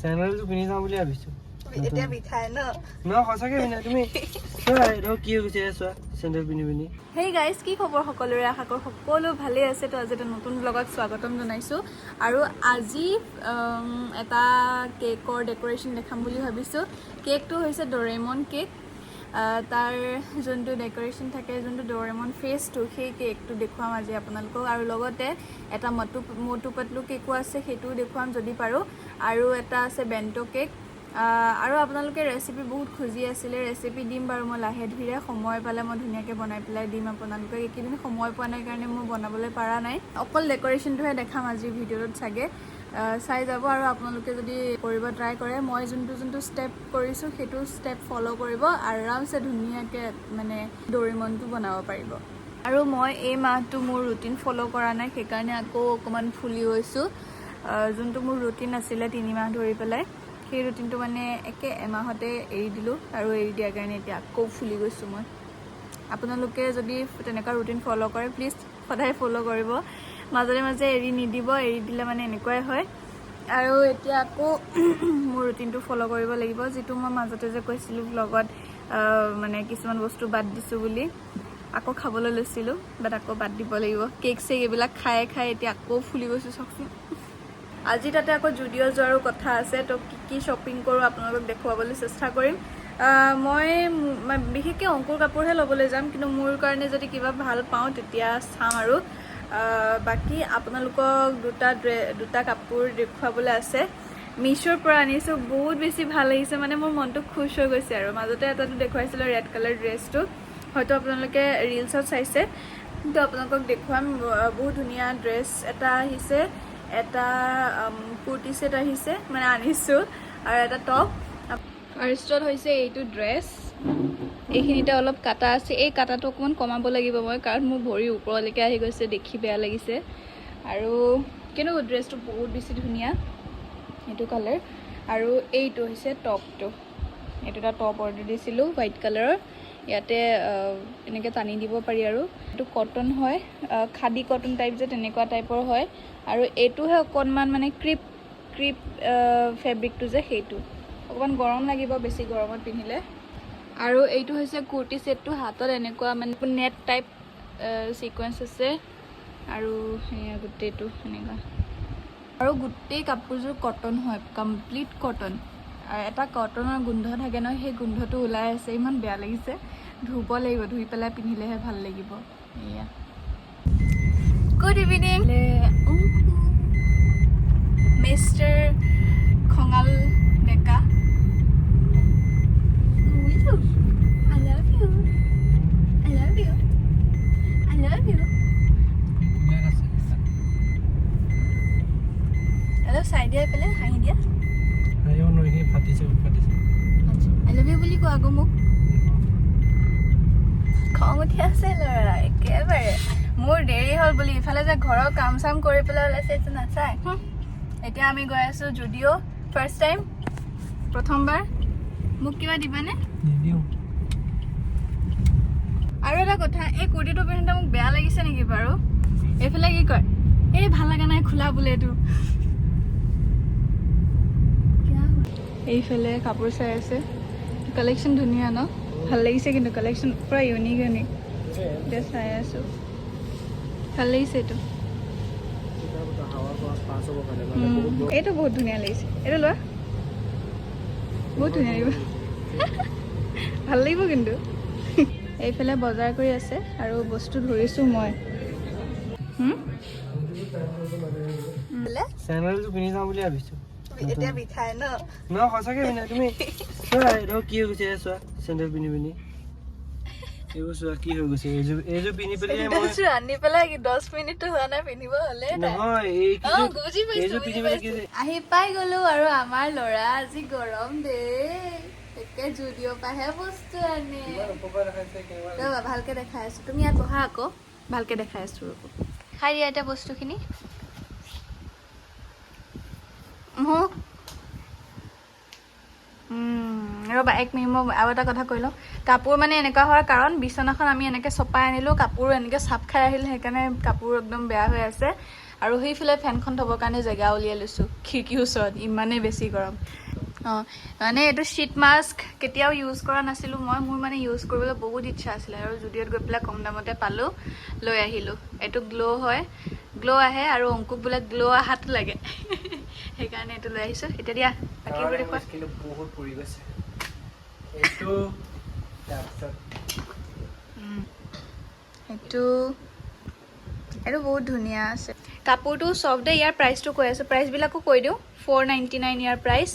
চেনেলটো পিন্ধি যাওঁ বুলি ভাবিছো এতিয়া বিষাই ন ন সঁচাকে পিন্ধা তুমি চোৱা এইটো কি হৈ গৈছে চোৱা চেণ্ডেল পিন্ধি পিন্ধি হেই গাইজ কি খবৰ সকলোৰে? আশা কৰোঁ সকলো ভালেই আছে। তো আজি এটা নতুন ব্লগত স্বাগতম জনাইছোঁ। আৰু আজি এটা কেকৰ ডেক'ৰেশ্যন দেখাম বুলি ভাবিছোঁ। কেকটো হৈছে ডৰেমন কেক তাৰ যোনটো ডেক'ৰেশ্যন থাকে যোনটো ডৰেমন ফেচটো সেই কেকটো দেখুৱাম আজি আপোনালোকক। আৰু লগতে এটা মটু মটু পাতলু কেকো আছে সেইটোও দেখুৱাম যদি পাৰোঁ। আৰু এটা আছে বেণ্ট' কেক আৰু আপোনালোকে ৰেচিপি বহুত খুজি আছিলে। ৰেচিপি দিম বাৰু মই লাহে ধীৰে। সময় পালে মই ধুনীয়াকৈ বনাই পেলাই দিম আপোনালোকক। এইকেইদিন সময় পোৱা নাই কাৰণে মই বনাবলৈ পৰা নাই। অকল ডেক'ৰেশ্যনটোহে দেখাম আজিৰ ভিডিঅ'টোত চাগে। চাই যাব আৰু আপোনালোকে যদি কৰিব ট্ৰাই কৰে। মই যোনটো যোনটো ষ্টেপ কৰিছোঁ সেইটো ষ্টেপ ফ'ল' কৰিব। আৰামছে ধুনীয়াকৈ মানে ডৰিমনটো বনাব পাৰিব। আৰু মই এই মাহটো মোৰ ৰুটিন ফ'ল' কৰা নাই। সেইকাৰণে আকৌ অকণমান ফুলি গৈছোঁ। যোনটো মোৰ ৰুটিন আছিলে তিনিমাহ ধৰি পেলাই সেই ৰুটিনটো মানে একে এমাহতে এৰি দিলোঁ আৰু এৰি দিয়াৰ কাৰণে এতিয়া আকৌ ফুলি গৈছোঁ মই। আপোনালোকে যদি তেনেকুৱা ৰুটিন ফ'ল' কৰে প্লিজ সদায় ফ'ল' কৰিব। মাজে মাজে এৰি নিদিব এৰি দিলে মানে এনেকুৱাই হয়। আৰু এতিয়া আকৌ মোৰ ৰুটিনটো ফ'ল' কৰিব লাগিব যিটো মই মাজতে যে কৈছিলোঁ ব্লগত মানে কিছুমান বস্তু বাদ দিছোঁ বুলি আকৌ খাবলৈ লৈছিলোঁ বাট আকৌ বাদ দিব লাগিব। কেক চেক এইবিলাক খাই খাই এতিয়া আকৌ ফুলি গৈছোঁ চাওকচোন। আজি তাতে আকৌ জুডিঅ' যোৱাৰো কথা আছে, তো কি কি শ্বপিং কৰোঁ আপোনালোকক দেখুৱাবলৈ চেষ্টা কৰিম। মই বিশেষকৈ অংকুৰ কাপোৰহে ল'বলৈ যাম, কিন্তু মোৰ কাৰণে যদি কিবা ভালো পাওঁ তেতিয়া চাম আৰু। বাকী আপোনালোকক দুটা ড্ৰে, দুটা কাপোৰ দেখুৱাবলৈ আছে। মিছ'ৰ পৰা আনিছোঁ, বহুত বেছি ভালো লাগিছে মানে মোৰ মনটো খুচ হৈ গৈছে আৰু। মাজতে এটাটো দেখুৱাইছিলোঁ, ৰেড কালাৰ ড্ৰেছটো। হয়তো আপোনালোকে ৰিলচত চাইছে। কিন্তু আপোনালোকক দেখুৱাম বহুত ধুনীয়া ড্ৰেছ এটা আহিছে। এটা কুৰ্তি ছেট আহিছে মানে আনিছোঁ, আৰু এটা টপ। ফাৰ্ষ্টত হৈছে এইটো ড্ৰেছ। এইখিনিতে অলপ কাটা আছে। এই কাটাটো অকণমান কমাব লাগিব মই, কাৰণ মোৰ ভৰি ওপৰলৈকে আহি গৈছে, দেখি বেয়া লাগিছে। আৰু কিন্তু ড্ৰেছটো? বহুত বেছি ধুনীয়া, এইটো কালাৰ আৰু এইটো হৈছে টপটো। এইটো এটা টপ অৰ্ডাৰ দিছিলোঁ হোৱাইট কালাৰৰ ইয়াতে এনেকৈ টানি দিব পাৰি আৰু। এইটো কটন হয় খাদী কটন টাইপ যে তেনেকুৱা টাইপৰ হয়। আৰু এইটোহে অকণমান মানে ক্ৰিপ ক্ৰিপ ফেব্ৰিকটো যে সেইটো। অকণমান গৰম লাগিব বেছি গৰমত পিন্ধিলে। আৰু এইটো হৈছে কুৰ্তি ছেটটো হাতত এনেকুৱা মানে নেট টাইপ ছিকুৱেঞ্চ আছে। আৰু সেয়া গোটেইটো এনেকুৱা। আৰু গোটেই কাপোৰযোৰ কটন হয় কমপ্লিট কটন এটা কটনৰ গোন্ধ থাকে ন সেই গোন্ধটো ওলাই আছে ইমান বেয়া লাগিছে। ধুব লাগিব ধুই পেলাই পিন্ধিলেহে ভালো লাগিব। এয়া। গুড ইভিনিং মিষ্টাৰ খঙাল ডেকা I love you. I love you. I love you. অলপ চাই দিয়া পেলাই হাঁহি দিয়া আহিব নোৱাৰি সি ফাটিছে ফাটিছে আই লাভ ইউ বুলি কোৱা আকৌ মোক খং উঠি আছে ল'ৰা একেবাৰে মোৰ দেৰি হ'ল বুলি ইফালে যে ঘৰৰ কাম চাম কৰি পেলাই ওলাইছে এইটো নাচাই এতিয়া আমি গৈ আছোঁ জুডিঅ' ফাৰ্ষ্ট টাইম প্ৰথমবাৰ। মোক কিবা দিবানে? আৰু এটা কথা এই কুৰ্তিটো পিন্ধোতে মোক বেয়া লাগিছে নেকি বাৰু? এইফালে কি কয় এই ভালো লগা নাই খোলা বোলে এইটো। এইফালে কাপোৰ চাই আছে। কালেকশ্যন ধুনীয়া ন? ভালো লাগিছে কিন্তু কালেকশ্যন পূৰা ইউনিক ইউনিক এতিয়া চাই আছোঁ। ভালো লাগিছে এইটো। এইটো বহুত ধুনীয়া লাগিছে। এইটো লোৱা। বহুত ধুনীয়া লাগিব। ভালো লাগিব কিন্তু। এইফালে বজাৰ কৰি আছে আৰু বস্তু ধৰিছোঁ মই? চেনেলটো পিন্ধি যাওঁ বুলি ভাবিছো। এতিয়া বিষাই ন? ন সঁচাকে পিন্ধা। তুমি চোৱা এইটো কি হৈ গৈছে চোৱা চেণ্ডেল পিন্ধি পিন্ধি। এইবোৰ চোৱা কি হৈ গৈছে? এইযোৰ এইযোৰ পিন্ধি পেলাই চেণ্ডেলযোৰ আনি পেলাই কি দহ মিনিটটো হোৱা নাই পিন্ধিব হ'লে এইযোৰ পিন্ধি পেলাই আহি পাই গলো আৰু আমাৰ ল'ৰা আজি গৰম দেই একে জুডিঅ' পাহে বস্তু আনে। ভালকে দেখাই আছো। তুমি ইয়াত বহা আকৌ ভালকে দেখাই আছো ৰ'ব। খাই দিয়া এতিয়া বস্তুখিনি। মোক ৰ'বা এক মিনিট মই আৰু এটা কথা কৈ লওঁ। কাপোৰ মানে এনেকুৱা হোৱাৰ কাৰণ বিচনাখন আমি এনেকৈ চপাই আনিলোঁ কাপোৰ এনেকৈ চাপ খাই আহিল সেইকাৰণে কাপোৰ একদম বেয়া হৈ আছে। আৰু সেইফালে ফেনখন থ'বৰ কাৰণে জেগা উলিয়াই লৈছোঁ খিৰিকীৰ ওচৰত ইমানেই বেছি গৰম। অঁ মানে এইটো শ্বীট মাস্ক কেতিয়াও ইউজ কৰা নাছিলোঁ মই মোৰ মানে ইউজ কৰিবলৈ বহুত ইচ্ছা আছিলে আৰু জুডিঅ'ত গৈ পেলাই কম দামতে পালোঁ লৈ আহিলোঁ। এইটো গ্ল' হয় গ্ল' আহে আৰু অংকুক বোলে গ্ল' অহাটো লাগে। সেইকাৰণে এইটো লৈ আহিছোঁ। এতিয়া দিয়া বহুত পৰি গৈছে। এইটো তাৰপিছত সেইটো এইটো বহুত ধুনীয়া আছে। কাপোৰটো চব দে ইয়াৰ প্ৰাইচটো কৈ আছোঁ। প্ৰাইচবিলাকো কৈ দিওঁ। ফ'ৰ নাইণ্টি নাইন ইয়াৰ প্ৰাইচ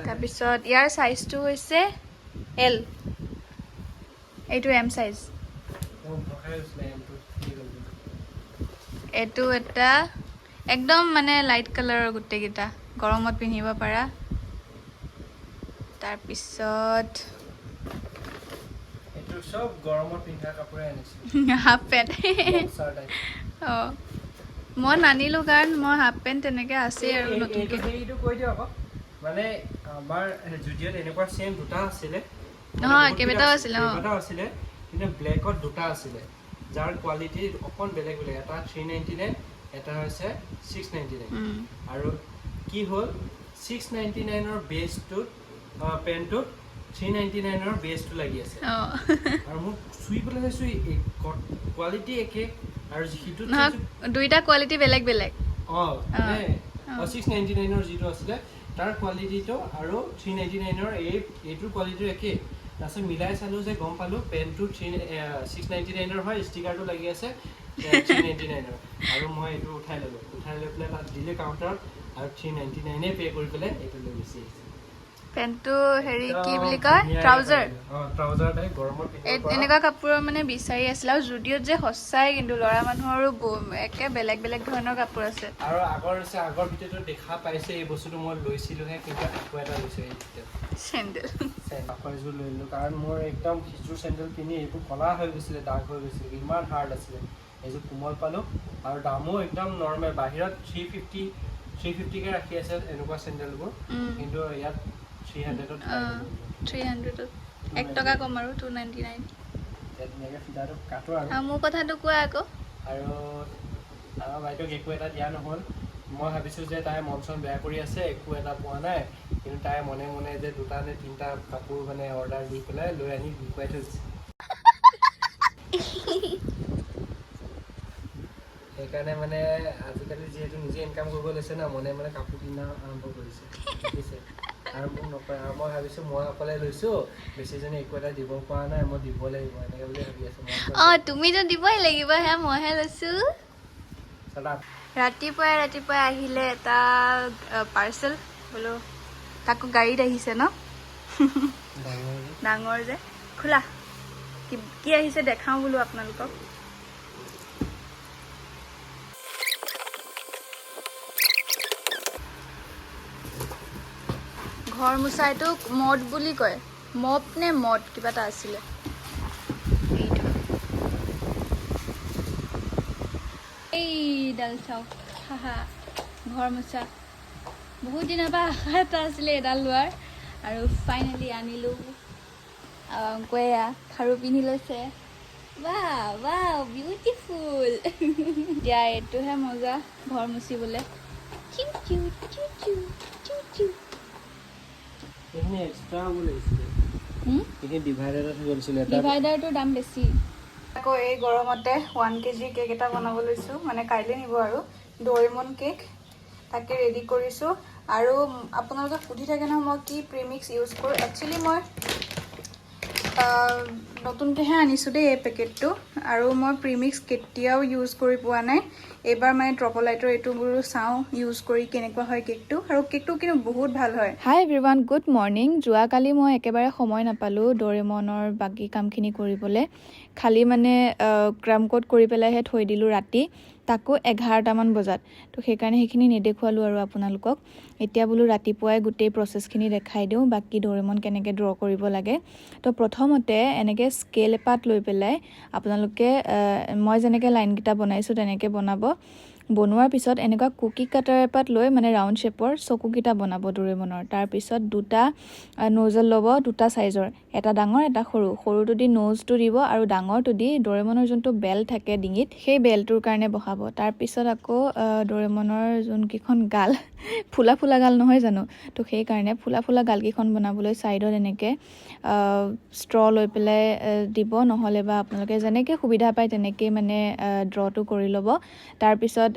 তাৰপিছত ইয়াৰ চাইজটো হৈছে এল এইটো এম চাইজ। এইটো? এটা একদম মানে লাইট কালাৰৰ গোটেইকেইটা। গৰমত পিন্ধিব পাৰা। তাৰপিছত হাফ পেণ্ট। অঁ। মই নানিলোঁ কাৰণ মই হাফ পেণ্ট তেনেকৈ আছেই আৰু নতুনকৈ। মানে আমাৰ জুডিঅ'ত এনেকুৱা চেম দুটা আছিলে। নহয়, কেইবাটাও আছিলে, অ। কেইবাটাও আছিলে কিন্তু ব্লেকত দুটা আছিলে। যাৰ কোৱালিটি অকণ বেলেগ বেলেগ এটা থ্ৰী নাইণ্টি নাইন এটা হৈছে ছিক্স নাইণ্টি নাইন। আৰু কি হ'ল ছিক্স নাইণ্টি নাইনৰ বেজটোত পেণ্টটোত থ্ৰী নাইণ্টি নাইনৰ বেজটো লাগি আছে। আৰু মোক চুই পেলাই চাইছোঁ কোৱালিটি একে আৰু সিটোত দুইটা কোৱালিটি বেলেগ বেলেগ। অঁ ছিক্স নাইণ্টি নাইনৰ যিটো আছিলে তাৰ কোৱালিটিটো আৰু থ্ৰী নাইণ্টি নাইনৰ এই এইটোৰ কোৱালিটিটো একেই তাৰপিছত মিলাই চালোঁ যে গম পালোঁ পেণ্টটো থ্ৰী ছিক্স নাইণ্টি নাইনৰ হয় ষ্টিকাৰটো লাগি আছে থ্ৰী নাইণ্টি নাইনৰ আৰু মই এইটো উঠাই ল'লোঁ। উঠাই লৈ পেলাই তাত দিলোঁ কাউণ্টাৰত আৰু থ্ৰী নাইণ্টি নাইনে পে' কৰি পেলাই এইটো লৈ গুচি আহিছোঁ। পেণ্টটো হেৰি কি বুলি কয়? ট্ৰাউজাৰ। এনেকুৱা কাপোৰৰ মানে বিচাৰি আছিলে আৰু জুডিঅ'ত যে সঁচাই কিন্তু ল'ৰা মানুহৰো একে বেলেগ বেলেগ ধৰণৰ কাপোৰ আছে। আৰু আগৰ আগৰ ভিডিঅ'টো দেখা পাইছে এই বস্তুটো মই লৈছিলোঁহে কিন্তু আকৌ এটা লৈছোঁ চেণ্ডেল। আকৌ এযোৰ লৈ ল'লোঁ কাৰণ মোৰ একদম সিযোৰ চেণ্ডেল পিন্ধি এইবোৰ কলা হৈ গৈছিলে দাগ হৈ গৈছিলে ইমান হাৰ্ড আছিলে। এইযোৰ কোমল পালোঁ আৰু দামো একদম নৰ্মেল বাহিৰত থ্ৰী ফিফটি থ্ৰী ফিফটিকৈ ৰাখি আছে এনেকুৱা চেণ্ডেলবোৰ। কিন্তু ইয়াত থ্ৰী হাণ্ড্ৰেডত এক টকা কম আৰু টু নাইণ্টি নাইন মোৰ কথাটো কোৱা আকৌ। আৰু আমাৰ বাইদেউক একো এটা দিয়া নহ'ল। মই ভাবিছোঁ যে তাই মন চন বেয়া কৰি আছে একো এটা পোৱা নাই। কিন্তু তাই মনে মনে যে দুটা নে তিনিটা কাপোৰ মানে অৰ্ডাৰ দি পেলাই লৈ আনি লুকুৱাই থৈছে সেইকাৰণে মানে আজিকালি যিহেতু নিজে ইনকাম কৰিব লৈছে ন মনে মনে কাপোৰ কিনা আৰম্ভ কৰিছে। আৰু মোক নকৰে আৰু মই ভাবিছোঁ মই অকলে লৈছোঁ বেছিজনী একো এটা দিব পৰা নাই মই দিব লাগিব এনেকৈ বুলি ভাবি আছোঁ অঁ তুমিতো দিবই লাগিব সেয়া মইহে লৈছোঁ। ৰাতিপুৱাই ৰাতিপুৱাই আহিলে এটা পাৰ্চেল বোলো তাকো গাড়ীত আহিছে ন? ডাঙৰ যে। ডাঙৰ যে খোলা। কি কি আহিছে দেখাওঁ বোলো আপোনালোকক। ঘৰ মোচা এইটোক মদ বুলি কয়। মপ নে মদ কিবা এটা আছিলে। এইডাল চাওক হাহা, ঘৰ মোচা। বহুত দিনৰ পৰা আশা এটা আছিলে এডাল লোৱাৰ। আৰু ফাইনেলি আনিলোঁ। এয়া খাৰু পিন্ধি লৈছে। ৱা ৱা বিউটিফুল এতিয়া এইটোহে মজা, ঘৰ মুচিবলৈ। চিউ চিউ চিউ চিউ চিউ চিউ এইখিনি এক্সট্ৰা হ'ব হুম? এইখিনি ডিভাইডাৰ হৈ এটা ডিভাইডাৰটোৰ দাম বেছি। আকৌ এই গৰমতে ওৱান কেজি কেক এটা বনাব লৈছোঁ মানে কাইলৈ নিব আৰু। ডৰেমন কেক তাকে ৰেডি কৰিছোঁ। আৰু আপোনালোকে সুধি থাকে নহয় মই কি প্ৰিমিক্স ইউজ কৰোঁ। একচুৱেলি মই নতুনকৈহে আনিছোঁ দেই এই পেকেটটো। আৰু মই প্ৰিমিক্স কেতিয়াও ইউজ কৰি পোৱা নাই। এইবাৰ মানে ট্ৰপলাইটৰ এইটো বোলো চাওঁ ইউজ কৰি কেনেকুৱা হয় কেকটো। আৰু কেকটো কিন্তু বহুত ভাল হয়। হাই এভৰিৱান গুড মৰ্ণিং যোৱাকালি মই একেবাৰে সময় নাপালোঁ ডৰেমনৰ বাকী কামখিনি কৰিবলৈ। খালি মানে ক্ৰাম কোড কৰি পেলাইহে থৈ দিলোঁ ৰাতি। তাকো এঘাৰটামান বজাত। তো সেইকাৰণে সেইখিনি নেদেখুৱালোঁ আৰু আপোনালোকক। এতিয়া বোলো ৰাতিপুৱাই গোটেই প্ৰচেছখিনি দেখাই দিওঁ বাকী ডৰেমন কেনেকৈ ড্ৰ কৰিব লাগে। তো প্ৰথমতে এনেকৈ স্কেল এপাত লৈ পেলাই আপোনালোকে মই যেনেকৈ লাইনকেইটা বনাইছোঁ তেনেকৈ বনাব। বনোৱাৰ পিছত এনেকুৱা কুকি কাটাৰ এপাত লৈ মানে ৰাউণ্ড শ্বেপৰ চকুকেইটা বনাব ডৰেমনৰ তাৰপিছত দুটা নজল ল'ব দুটা চাইজৰ এটা ডাঙৰ এটা সৰু। সৰুটো দি নজটো দিব আৰু ডাঙৰটো দি ডৰেমনৰ যোনটো বেল থাকে ডিঙিত সেই বেলটোৰ কাৰণে বহাব। তাৰপিছত আকৌ ডৰেমনৰ যোনকেইখন গাল ফুলা ফুলা গাল নহয় জানো? তো সেইকাৰণে ফুলা ফুলা গালকেইখন বনাবলৈ ছাইডত এনেকৈ ষ্ট্ৰ লৈ পেলাই দিব। নহ'লে বা আপোনালোকে যেনেকৈ সুবিধা পায় তেনেকেই মানে ড্ৰটো কৰি ল'ব। তাৰপিছত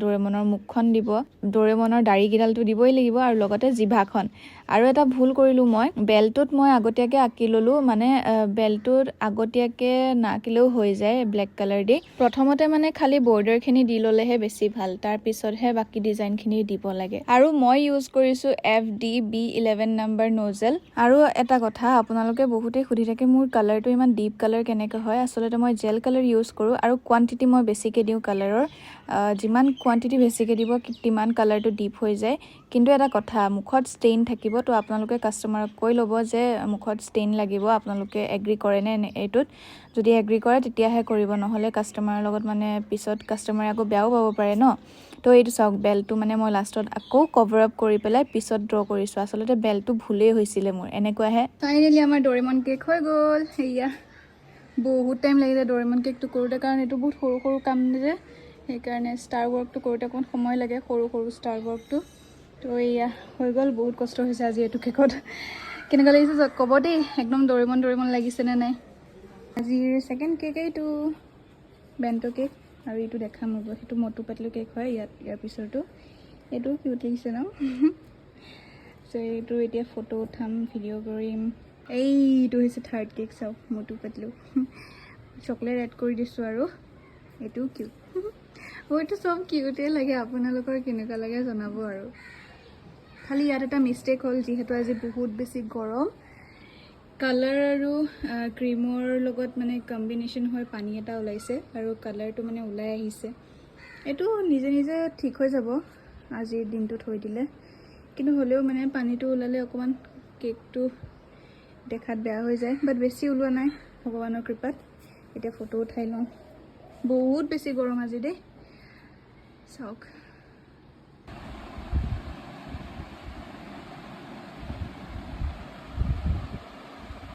ডৰেমনৰ মুখখন দিব। ডৰেমনৰ দাড়িকেইডালটো দিবই লাগিব আৰু লগতে জিভাখন। আৰু এটা ভুল কৰিলোঁ মই। বেলটোত মই আগতীয়াকৈ আঁকি ল'লোঁ মানে আহ, বেলটোত আগতীয়াকৈ নাআঁকিলেও হৈ যায় ব্লেক কালাৰ দি। প্ৰথমতে মানে খালি বৰ্ডাৰখিনি দি ল'লেহে বেছি ভালো তাৰপিছতহে বাকী ডিজাইনখিনি দিব লাগে। আৰু মই ইউজ কৰিছোঁ F D B eleven number nozzle আৰু এটা কথা আপোনালোকে বহুতেই সুধি থাকে মোৰ কালাৰটো ইমান ডিপ কালাৰ কেনেকৈ হয়? আচলতে মই জেল কালাৰ ইউজ কৰোঁ আৰু কোৱান্টিটি মই বেছিকৈ দিওঁ কালাৰৰ যিমান কোৱান্টিটি বেছিকৈ দিব তিমান কালাৰটো ডিপ হৈ যায়। কিন্তু এটা কথা মুখত ষ্টেইন থাকিব তো আপোনালোকে কাষ্টমাৰক কৈ ল'ব যে মুখত ষ্টেইন লাগিব আপোনালোকে এগ্ৰী কৰেনে এইটোত। যদি এগ্ৰী কৰে তেতিয়াহে কৰিব নহ'লে কাষ্টমাৰৰ লগত মানে পিছত কাষ্টমাৰে আকৌ বেয়াও পাব পাৰে ন। তো এইটো চাওক বেলটো মানে মই লাষ্টত আকৌ কভাৰ আপ কৰি পেলাই পিছত ড্ৰ কৰিছোঁ। আচলতে বেলটো ভুলেই হৈছিলে মোৰ। এনেকুৱাহে। ফাইনেলি আমাৰ ডৰেমন কেক হৈ গ'ল। সেয়া বহুত টাইম লাগিলে ডৰেমন কেকটো কৰোঁতে কাৰণ এইটো বহুত সৰু সৰু কাম যে। সেইকাৰণে ষ্টাৰ ৱৰ্কটো কৰোঁতে অকণমান সময় লাগে সৰু সৰু ষ্টাৰ ৱৰ্কটো তো এয়া হৈ গ'ল বহুত কষ্ট হৈছে আজি এইটো কেকত। কেনেকুৱা লাগিছে ক'ব দেই একদম ডৰেমন ডৰেমন লাগিছেনে নাই? আজিৰ ছেকেণ্ড কেক এইটো বেণ্ট' কেক আৰু এইটো দেখাম ৰ'ব সেইটো মটু পাতলু কেক হয় ইয়াত ইয়াৰ পিছৰটো। এইটো কিউট লাগিছে ন? চ' এইটো এতিয়া ফটো উঠাম ভিডিঅ' কৰিম। এইটো হৈছে থাৰ্ড কেক চাওক মটু পাতলু চকলেট এড কৰি দিছোঁ আৰু। এইটো কিউট মোৰতো চব কিউটেই লাগে আপোনালোকৰ কেনেকুৱা লাগে জনাব আৰু। খালি ইয়াত এটা মিষ্টেক হ'ল, যিহেতু আজি বহুত বেছি গৰম। কালাৰ আৰু ক্ৰীমৰ লগত মানে কম্বিনেশ্যন হৈ পানী এটা ওলাইছে আৰু কালাৰটো মানে ওলাই আহিছে। এইটো নিজে নিজে ঠিক হৈ যাব আজিৰ দিনটো থৈ দিলে। কিন্তু হ'লেও মানে পানীটো ওলালে অকণমান কেকটো দেখাত বেয়া হৈ যায় বাট বেছি ওলোৱা নাই, ভগৱানৰ কৃপাত। এতিয়া ফটো উঠাই লওঁ। বহুত বেছি গৰম আজি দেই। চাওক।